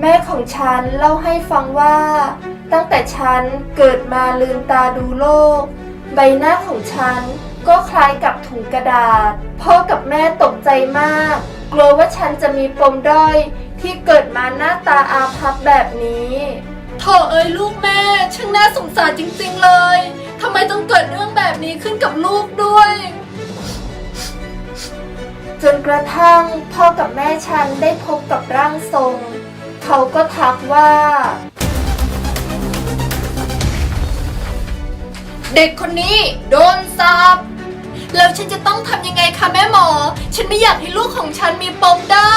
แม่ของฉันเล่าให้ฟังว่า ตั้งแต่ฉันเกิดมาลืมตาดูโลก ใบหน้าของฉันก็คล้ายกับถุงกระดาษ พ่อกับแม่ตกใจมาก กลัวว่าฉันจะมีปมด้อย ที่เกิดมาหน้าตาอาภัพแบบนี้โถเอ้ยลูกแม่ช่างน่าสงสารจริงๆเลยทำไมต้องเกิดเรื่องแบบนี้ขึ้นกับลูก จนกระทั่งพ่อกับแม่ฉันได้พบกับร่างทรง เขาก็ทักว่า เด็กคนนี้โดนสาบแล้วฉันจะต้องทำยังไงคะแม่หมอ ฉันไม่อยากให้ลูกของฉันมีปมได้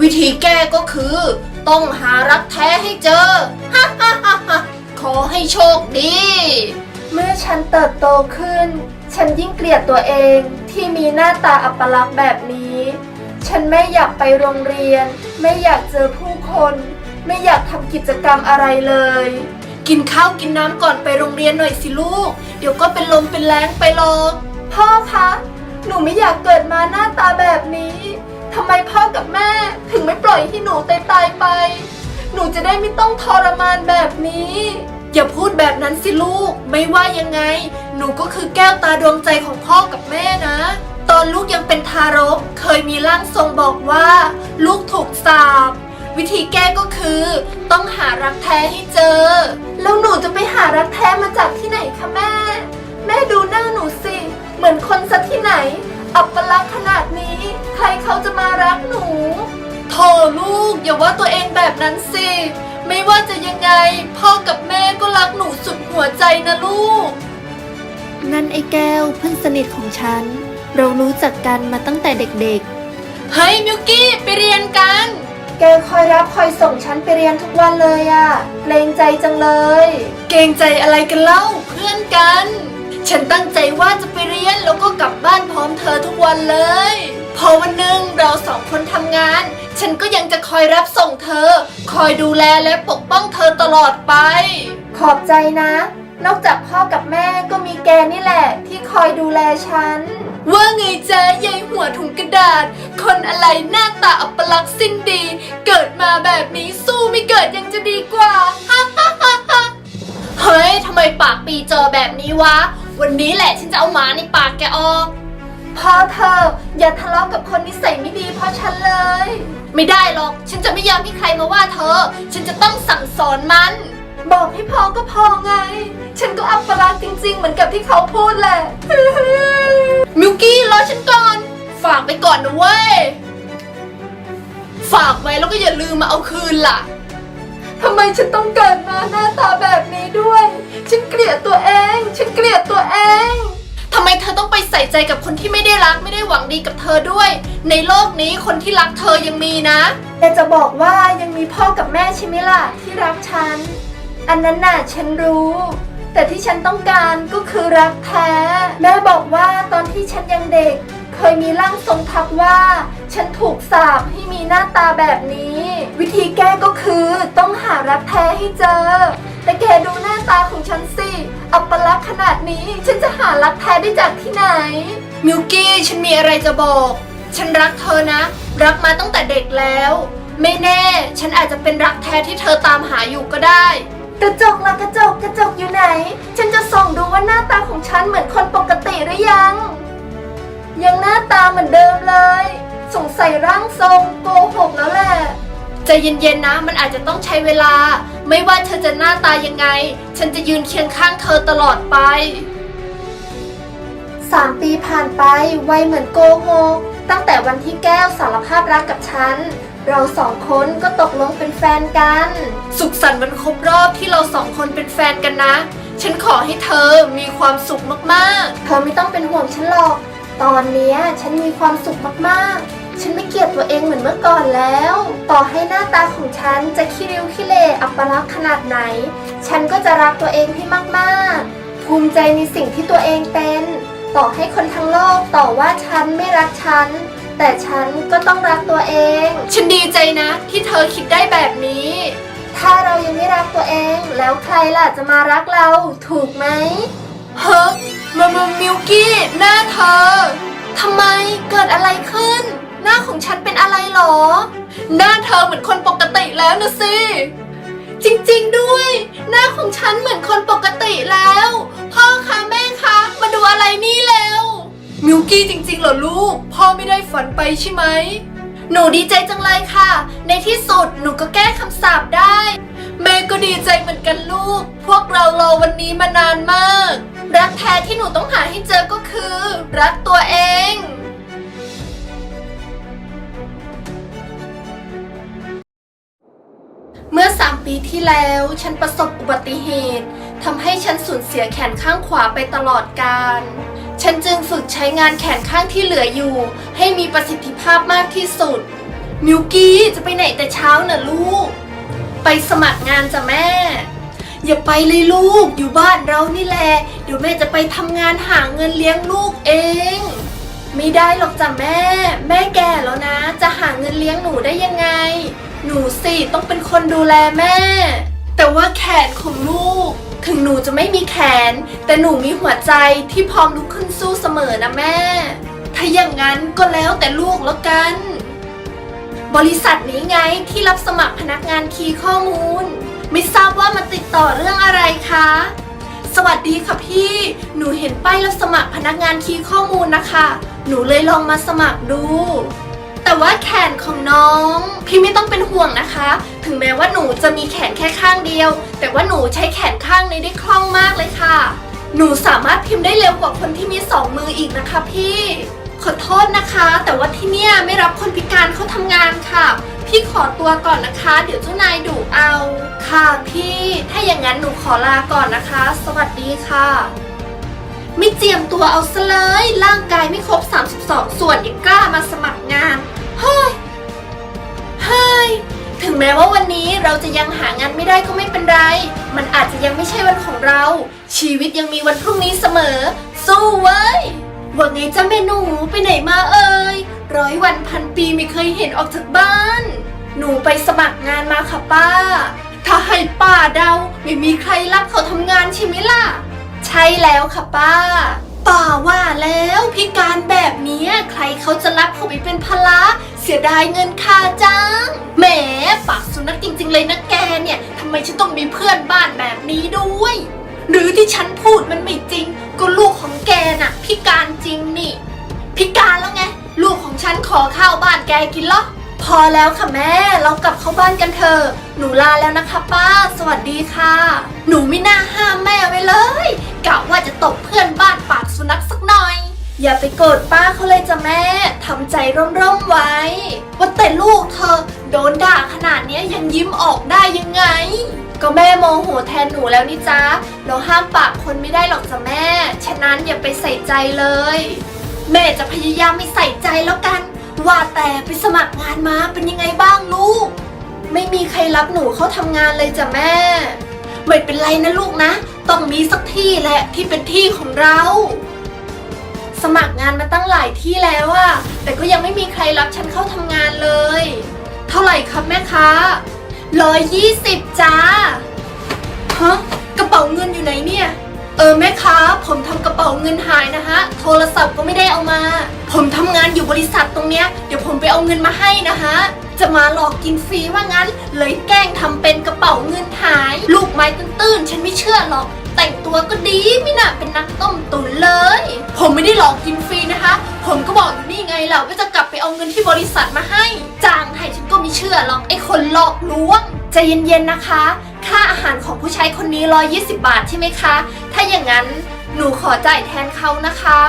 วิธีแก้ก็คือ ต้องหารักแท้ให้เจอ ฮ่าฮ่าฮ่าฮ่าขอให้โชคดี เมื่อฉันเติบโตขึ้น ฉันยิ่งเกลียดตัวเอง ที่มีหน้าตาอัปลักษณ์แบบนี้ ฉันไม่อยากไปโรงเรียน ไม่อยากเจอผู้คน ไม่อยากทำกิจกรรมอะไรเลย กินข้าวกินน้ำก่อนไปโรงเรียนหน่อยสิลูก เดี๋ยวก็เป็นลมเป็นแรงไปหรอกพ่อคะ หนูไม่อยากเกิดมาหน้าตาแบบนี้ทำไมพ่อกับแม่ถึงไม่ปล่อยให้หนูตายตายๆไป หนูจะได้ไม่ต้องทรมานแบบนี้ อย่าพูดแบบนั้นสิลูก ไม่ว่ายังไง หนูก็คือแก้วตาดวงใจของพ่อกับแม่ารกเคยมีร่างทรงบอกว่า ลูกถูกสาปวิธีแก้ก็คือ ต้องหารักแท้ให้เจอ แล้วหนูจะไปหารักแท้มาจากที่ไหนคะแม่ แม่ดูหน้าหนูสิ เหมือนคนซะที่ไหน อัปลักษณ์ขนาดนี้ ใครเขาจะมารักหนูโธ่ลูกอย่าว่าตัวเองแบบนั้นสิ ไม่ว่าจะยังไง พ่อกับแม่ก็รักหนูสุดหัวใจนะลูก นั่นไอ้แก้วเพื่อนสนิทของฉัน เรารู้จักกันมาตั้งแต่เด็กเฮ้ยมิวกี้ไปเรียนกัน แกคอยรับคอยส่งฉันไปเรียนทุกวันเลยอะเกรงใจจังเลย เกรงใจอะไรกันเล่าเพื่อนกัน ฉันตั้งใจว่าจะไปเรียนแล้วก็กลับบ้านพร้อมเธอทุกวันเลย พอวันหนึ่งเราสองคนทำงาน ฉันก็ยังจะคอยรับส่งเธอ คอยดูแลและปกป้องเธอตลอดไป ขอบใจนะ นอกจากพ่อกับแม่ก็มีแกนี่แหละ ที่คอยดูแลฉัน ว่าไงจ๊ะยายหัวถุงกระดาษ คนอะไรหน้าตาอัปลักษณ์สิ้นดี เกิดมาแบบนี้สู้ไม่เกิดยังจะดีกว่าเฮ้ยทำไมปากปีจอแบบนี้วะ วันนี้แหละฉันจะเอาหมาในปากแกออกพอเธออย่าทะเลาะกับคนนิสัยไม่ดีเพราะฉันเลย ไม่ได้หรอก ฉันจะไม่ยอมให้ใครมาว่าเธอ ฉันจะต้องสั่งสอนมัน บอกให้พอก็พอไง ฉันก็อัปลักษณ์จริง ๆ เหมือนกับที่เขาพูดแหละ มิวกี้รอฉันก่อน ฝากไปก่อนนะเว้ย ฝากไว้แล้วก็อย่าลืมมาเอาคืนล่ะ ทำไมฉันต้องเกิดมาหน้าตาแบบนี้ด้วย ฉันเกลียดตัวเอง ฉันเกลียดตัวเอง ทำไมเธอต้องไปใส่ใจกับคนที่ไม่ได้รักไม่ได้หวังดีกับเธอด้วย ในโลกนี้คนที่รักเธอยังมีนะ แต่จะบอกว่ายังมีพ่อกับแม่ใช่ไหมล่ะที่รักฉัน อันนั้นน่ะฉันรู้ แต่ที่ฉันต้องการก็คือรักแท้ แม่บอกว่าตอนที่ฉันยังเด็ก เคยมีร่างทรงทักว่า ฉันถูกสาปให้มีหน้าตาแบบนี้ วิธีแก้ก็คือต้องหารักแท้ให้เจอ แต่แกดูหน้าตาของฉันสิ อัปลักษณ์ขนาดนี้ ฉันจะหารักแท้ได้จากที่ไหน มิวกี้ฉันมีอะไรจะบอก ฉันรักเธอนะ รักมาตั้งแต่เด็กแล้ว ไม่แน่ ฉันอาจจะเป็นรักแท้ที่เธอตามหาอยู่ก็ได้ กระจกละกระจกกระจกอยู่ไหน ฉันจะส่องดูว่าหน้าตาของฉันเหมือนคนปกติหรือยัง ยังหน้าตาเหมือนเดิมเลย สงสัยร่างทรงโกหกแล้วแหละใจเย็นๆนะมันอาจจะต้องใช้เวลา ไม่ว่าเธอจะหน้าตายังไง ฉันจะยืนเคียงข้างเธอตลอดไปสามปีผ่านไปไวเหมือนโกหกตั้งแต่วันที่แก้วสารภาพรักกับฉัน เราสองคนก็ตกลงเป็นแฟนกัน สุขสันต์วันครบรอบที่เราสองคนเป็นแฟนกันนะ ฉันขอให้เธอมีความสุขมากๆ เธอไม่ต้องเป็นห่วงฉันหรอก ตอนเนี้ยฉันมีความสุขมากๆ ฉันไม่เกลียดตัวเองเหมือนเมื่อก่อนแล้ว ต่อให้หน้าตาของฉันจะขี้ริ้วขี้เลอัปลักษณ์ขนาดไหน ฉันก็จะรักตัวเองให้มากๆ ภูมิใจในสิ่งที่ตัวเองเป็น ต่อให้คนทั้งโลกต่อว่าฉันไม่รักฉัน แต่ฉันก็ต้องรักตัวเอง ฉันดีใจนะ ที่เธอคิดได้แบบนี้ ถ้าเรายังไม่รักตัวเอง แล้วใครล่ะจะมารักเราถูกไหมเฮ้ยมามามิวกี้หน้าเธอทำไมเกิดอะไรขึ้น หน้าของฉันเป็นอะไรหรอ หน้าเธอเหมือนคนปกติแล้วนะสิ จริงๆด้วย หน้าของฉันเหมือนคนปกติแล้ว พ่อคะแม่คะ มาดูอะไรนี่แล้ว มิวกี้จริงๆเหรอลูก พ่อไม่ได้ฝันไปใช่ไหม หนูดีใจจังเลยค่ะ ในที่สุดหนูก็แก้คำสาปได้ แม่ก็ดีใจเหมือนกันลูก พวกเรารอวันนี้มานานมาก รักแท้ที่หนูต้องหาให้เจอก็คือ รักตัวเอง เมื่อสามปีที่แล้ว ฉันประสบอุบัติเหตุทำให้ฉันสูญเสียแขนข้างขวาไปตลอดกาล ฉันจึงฝึกใช้งานแขนข้างที่เหลืออยู่ ให้มีประสิทธิภาพมากที่สุด มิวกี้จะไปไหนแต่เช้าน่ะลูก ไปสมัครงานจ้ะแม่ อย่าไปเลยลูกอยู่บ้านเรานี่แหละเดี๋ยวแม่จะไปทำงานหาเงินเลี้ยงลูกเอง ไม่ได้หรอกจ้ะแม่ แม่แก่แล้วนะ จะหาเงินเลี้ยงหนูได้ยังไง หนูสิต้องเป็นคนดูแลแม่ แต่ว่าแขนของลูก ถึงหนูจะไม่มีแขน แต่หนูมีหัวใจที่พร้อมลุกขึ้นสู้เสมอนะแม่ ถ้าอย่างนั้นก็แล้วแต่ลูกแล้วกัน บริษัทนี้ไงที่รับสมัครพนักงานคีย์ข้อมูล ไม่ทราบว่ามาติดต่อเรื่องอะไรคะ สวัสดีค่ะพี่ หนูเห็นป้ายรับสมัครพนักงานคีย์ข้อมูลนะคะ หนูเลยลองมาสมัครดู แต่ว่าแขนของน้อง พี่ไม่ต้องเป็นห่วงนะคะ ถึงแม้ว่าหนูจะมีแขนแค่ข้างเดียว แต่ว่าหนูใช้แขนข้างนี้ได้คล่องมากเลยค่ะ หนูสามารถพิมพ์ได้เร็วกว่าคนที่มีสองมืออีกนะคะพี่ ขอโทษนะคะ แต่ว่าที่เนี่ยไม่รับคนพิการเข้าทำงานค่ะ พี่ขอตัวก่อนนะคะ เดี๋ยวเจ้านายดุเอา ค่ะพี่ ถ้าอย่างนั้นหนูขอลาก่อนนะคะ สวัสดีค่ะ ไม่เจียมตัวเอาซะเลย ร่างกายไม่ครบ 32 ส่วนยังกล้ามาสมัครงาน เฮ้ย เฮ้ย ถึงแม้ว่าวันนี้เราจะยังหางานไม่ได้ก็ไม่เป็นไร มันอาจจะยังไม่ใช่วันของเรา ชีวิตยังมีวันพรุ่งนี้เสมอ สู้เว้ย ว่าไงจ้าเมหนูไปไหนมาเอ่ย ร้อยวันพันปีไม่เคยเห็นออกจากบ้าน หนูไปสมัครงานมาค่ะป้า ถ้าให้ป้าเดาไม่มีใครรับเขาทำงานใช่ไหมล่ะ ใช่แล้วค่ะป้าป่าว่าแล้วพิการแบบนี้ใครเขาจะรับเขาไปเป็นภาระเสียดายเงินค่าจ้างแหมปากสุนัขจริง ๆ เลยนะแกเนี่ยทำไมฉันต้องมีเพื่อนบ้านแบบนี้ด้วย หรือที่ฉันพูดมันไม่จริง ก็ลูกของแกน่ะ พิการจริงนี่ พิการแล้วไง ลูกของฉันขอข้าวบ้านแกกินหรอพอแล้วค่ะแม่ เรากลับเข้าบ้านกันเถอะหนูลาแล้วนะคะป้าส วัสดีค่ะ หนูไม่น่าห้ามแม่ไว้เลยกะว่าจะตบเพื่อนบ้านปากสุนัขสักหน่อย อย่าไปโกรธป้าเขาเลยจ้ะแม่ทำใจร่มๆไว้ ว่าแต่ลูกเธอโดนด่าขนาดเนี้ยยังยิ้มออกได้ยังไง ก็แม่โมโหแทนหนูแล้วนี่จ้าเราห้ามปากคนไม่ได้หรอกจ้ะแม่ ฉะนั้นอย่าไปใส่ใจเลย แม่จะพยายามไม่ใส่ใจแล้วกัน ว่าแต่ไปสมัครงานมาเป็นยังไงบ้างลูก ไม่มีใครรับหนูเข้าทำงานเลยจ้ะแม่ ไม่เป็นไรนะลูกนะ ต้องมีสักที่แหละที่เป็นที่ของเรา สมัครงานมาตั้งหลายที่แล้วอะแต่ก็ยังไม่มีใครรับฉันเข้าทำงานเลย เท่าไหร่ครับแม่ค้าร้อยยี่สิบจ้าฮะกระเป๋าเงินอยู่ไหนเนี่ย เออแม่ค้าผมทำกระเป๋าเงินหายนะฮะ โทรศัพท์ก็ไม่ได้เอามา ผมทำงานอยู่บริษัทตรงเนี้ย เดี๋ยวผมไปเอาเงินมาให้นะฮะ จะมาหลอกกินฟรีว่างั้น เลยแกล้งทำเป็นกระเป๋าเงินหาย ลูกไม้ตื้นๆฉันไม่เชื่อหรอก แต่งตัวก็ดีไม่น่าเป็นนักต้มตุ๋นเลย ผมไม่ได้หลอกกินฟรีนะคะ ผมก็บอกอยู่นี่ไงเราว่าจะกลับไปเอาเงินที่บริษัทมาให้จ้างให้ฉันก็ไม่เชื่อหรอกไอ้คนหลอกลวงใจเย็นๆนะคะ ค่าอาหารของผู้ชายคนนี้ 120 บาทใช่ไหมคะ ถ้าอย่างนั้นหนูขอจ่ายแทนเขานะคะ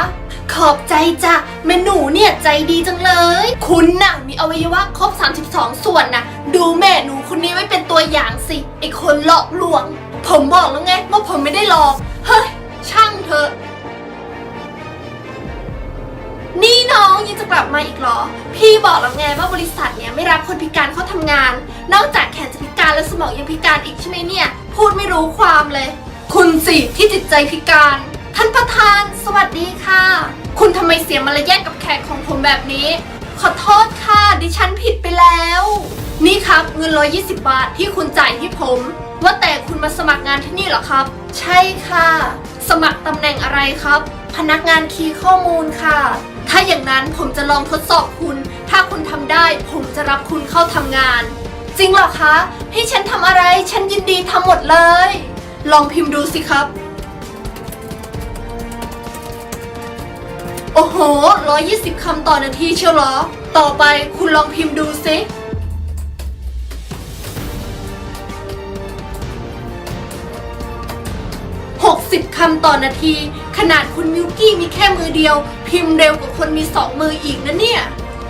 ขอบใจจ้ะแม่หนูเนี่ยใจดีจังเลย คุณน่ะมีอวัยวะครบ 32 ส่วนนะดูแม่หนูคนนี้ไว้เป็นตัวอย่างสิไอคนหลอกลวง ผมบอกแล้วไงว่าผมไม่ได้หลอก เฮ้ย ช่างเถอะนี่น้องยังจะกลับมาอีกเหรอ พี่บอกแล้วไงว่าบริษัทเนี่ยไม่รับคนพิการเข้าทำงาน นอกจากแขนจะพิการและสมองยังพิการอีกใช่ไหมเนี่ย พูดไม่รู้ความเลย คุณสิที่จิตใจพิการ ท่านประธานสวัสดีค่ะ คุณทำไมเสียมารยาทกับแขกของผมแบบนี้ ขอโทษค่ะ ดิฉันผิดไปแล้ว นี่ครับเงิน 120 บาทที่คุณจ่ายให้ผม ว่าแต่คุณมาสมัครงานที่นี่เหรอครับ ใช่ค่ะ สมัครตำแหน่งอะไรครับ พนักงานคีย์ข้อมูลค่ะ ถ้าอย่างนั้นผมจะลองทดสอบคุณ ถ้าคุณทำได้ผมจะรับคุณเข้าทำงาน จริงเหรอคะ ให้ฉันทำอะไรฉันยินดีทำหมดเลย ลองพิมพ์ดูสิครับ โอ้โห 120 คำต่อนาทีเชียวหรอ ต่อไปคุณลองพิมพ์ดูสิ60คำต่อนาที ขนาดคุณมิวกี้มีแค่มือเดียว พิมพ์เร็วกว่าคนมีสองมืออีกนะเนี่ย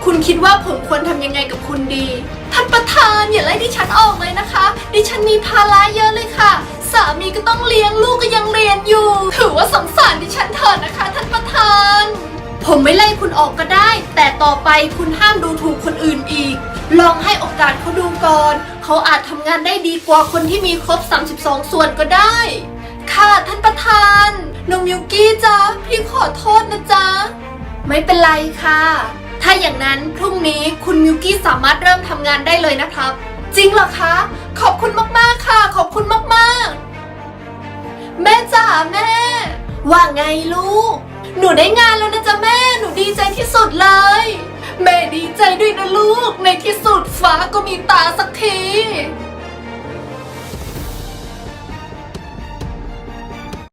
คุณคิดว่าผมควรทำยังไงกับคุณดี ท่านประธานอย่าไล่ดิฉันออกเลยนะคะ ดิฉันมีภาระเยอะเลยค่ะ สามีก็ต้องเลี้ยงลูกก็ยังเรียนอยู่ ถือว่าสงสารดิฉันเถอะนะคะ ท่านประธาน ผมไม่ไล่คุณออกก็ได้ แต่ต่อไปคุณห้ามดูถูกคนอื่นอีก ลองให้โอกาสเขาดูก่อน เขาอาจทำงานได้ดีกว่าคนที่มีครบ 32 ส่วนก็ได้ ค่ะท่านประธานน้องมิวกี้จ้าพี่ขอโทษนะจ๊ะ ไม่เป็นไรค่ะ ถ้าอย่างนั้นพรุ่งนี้คุณมิวกี้สามารถเริ่มทำงานได้เลยนะครับ จริงเหรอคะ ขอบคุณมากๆค่ะ ขอบคุณมากๆ แม่จ๋าแม่ ว่าไงลูก หนูได้งานแล้วนะจ๊ะแม่ หนูดีใจที่สุดเลย แม่ดีใจด้วยนะลูก ในที่สุดฟ้าก็มีตาสักที